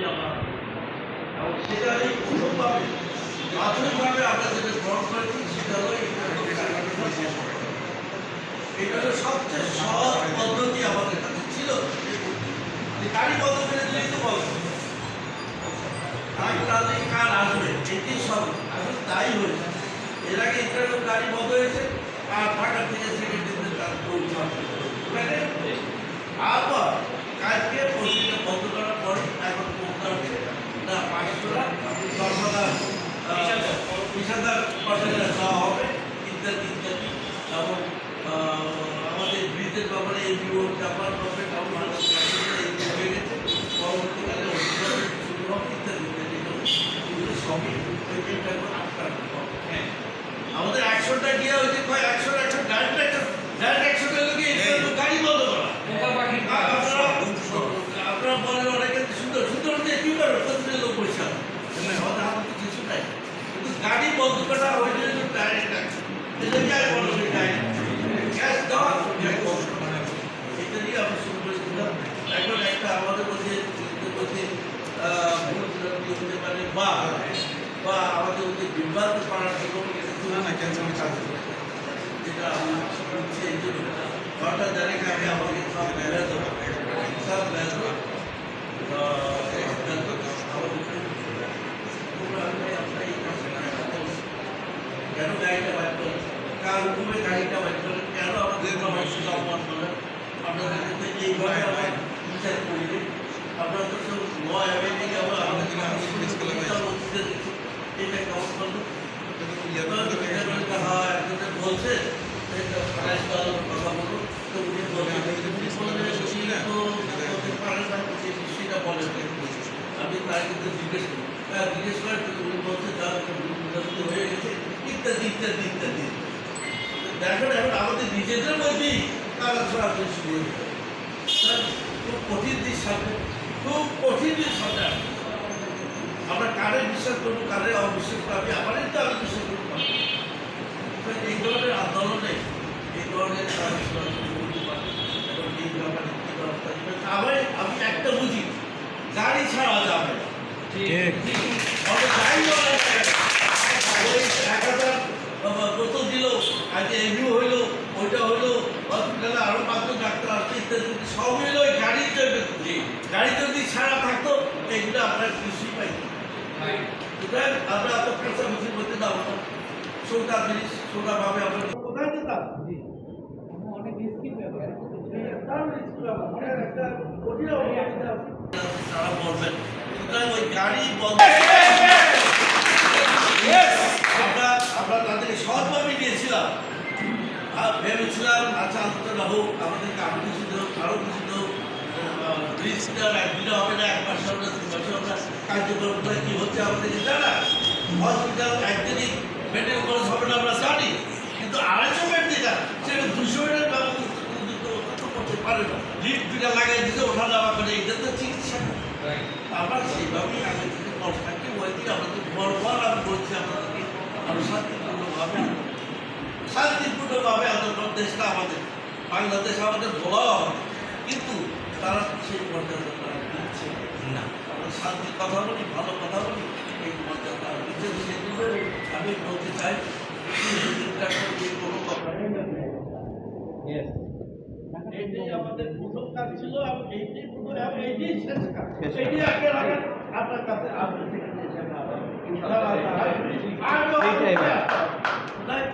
করি করা। এটা সবচেয়ে সহজ পদ্ধতি আমাদের কাছে ছিল। গাড়ি বন্ধ দিলেই তো তাহলে কার আসবে, এটি সব। আসলে তাই হয়েছে। এর আগে ইন্টারভিউ গাড়ি বন্ধ হয়েছে আর ঢাকা থেকে সেক্রেটারিদের কাজ করতে আবার কাজকে পত্রিকা বন্ধ করার পরে এখন কোনটা হচ্ছে না পাঁচশোরা দশ হাজার বিশ পার্সেন্ট দেওয়া হবে, ইত্যাদি ইত্যাদি। এবং আমাদের ব্রিজের ব্যাপারে বিও জাপান হয়ে গেছে পরবর্তীকালে ইত্যাদি ইত্যাদি এগুলো সবই হ্যাঁ। আমাদের অ্যাকশনটা গিয়ে যে কয় action action direct action direct হলো গাড়ি বন্ধ করা। আপনারা বলেন অনেকে, সুন্দর সুন্দর হচ্ছে কি করো প্রতিদিন লোক পয়সা আমাদের হাতে কিছু নাই। কিন্তু গাড়ি বন্ধ করা ওই জন্য ডাইরেক্ট অ্যাকশন এটা কি আর বলো ডাইরেক্ট গ্যাস দেওয়া গ্যাস বন্ধ করা এটা দিয়ে আমরা শুরু করেছিলাম এখন একটা আমাদের মধ্যে নিজেদের মধ্যে আহ, ভুল ত্রুটি হতে পারে বা বা আমাদের মধ্যে বিভ্রান্ত করার জন্য যেটা হচ্ছে এই জন্য ঘরটা জানে কি আমি আমাকে সব বেড়া দেবো সব বেড়া দেবো কেন গাড়িটা বাইর করলেন কার হুকুমে গাড়িটা বাইর করলেন কেন আমাদের অপমান করলেন আপনাদের ক্ষেত্রে এইভাবে আমার বিচার করিনি। আপনারা তো সব নয় আমি আমাদের এটা কেমন করল বলছে কথা বলো তো উনি বলছেন উনি বললেন উনি তো বলতে পারেন না সেই বিষয়টা বলেন আমি তার কিন্তু জিজ্ঞেস করি হ্যাঁ জিজ্ঞেস করে তো উনি বলছে তার বিভক্ত হয়ে গেছে ইত্যাদি ইত্যাদি ইত্যাদি। দেখেন এখন আমাদের নিজেদের মধ্যেই তারা সরাসরি শুরু খুব কঠিন দিক সামনে খুব কঠিন দিক সামনে আমরা কারে বিশ্বাস করব কারে অবিশ্বাস করব আমারই তো আমি বিশ্বাস করব। এই ধরনের আন্দোলনে এই ধরনের? তবে আমি একটা বুঝি গাড়ি ছাড়া যাবে গাড়ি চলা যাবে না। ওই এক হাজার বাবা কত দিল আজকে এমনি হইল ওইটা হইল হসপিটালে আরও পাঁচজন ডাক্তার আসছে ইত্যাদি সব হইল ওই গাড়ি চলবে গাড়ি যদি ছাড়া থাকতো এগুলো আপনার কিছুই পাইতো সুতরাং আমরা এত পয়সা মিছিল করতে দাও না। সোটা জিনিস সোটা ভাবে আমরা কোথায় যেতাম তারা বলবেন সুতরাং ওই গাড়ি বন্ধ? আমরা আমরা তাদেরকে সৎভাবে নিয়েছিলাম আর ভেবেছিলাম আচ্ছা আলোচনা হোক আমাদেরকে আরও কিছু দেব আরও কিছু দেব ব্রিজটা একদিনে হবে না এক মাসে হবে না তিন মাসে হবে না। কার্যক্রমটা কি হচ্ছে আমাদেরকে জানা? হসপিটাল একদিনই মেডিকেল কলেজ হবে না আমরা জানি। কিন্তু আড়াইশো বেড যেটা সেটা দুশো বেডের ব্যবস্থা করতে পারে না। লিফট দুটা লাগাই দিতে ওঠা যাওয়া করে এটা তো চিকিৎসা আমরা সেইভাবেই আগে থেকে কনস্ট্রাক্টে ওই দিকে আমাদের বরবার আমি বলছি আপনাদেরকে আমরা শান্তিপূর্ণভাবে শান্তিপূর্ণভাবে আন্দোলন দেশটা আমাদের বাংলাদেশ আমাদের বলা কিন্তু তারা সেই মর্যাদা তারা দিচ্ছে না। আমরা শান্তি কথা বলি ভালো কথা বলি এই মর্যাদা দিচ্ছে। সেগুলো আমি বলতে চাই আমাদের প্রথম কাজ ছিল এইটাই প্রথম এইটাই শেষ কাজ। এইটাই আপনি আপনার কাছে আপনি নিয়ে আর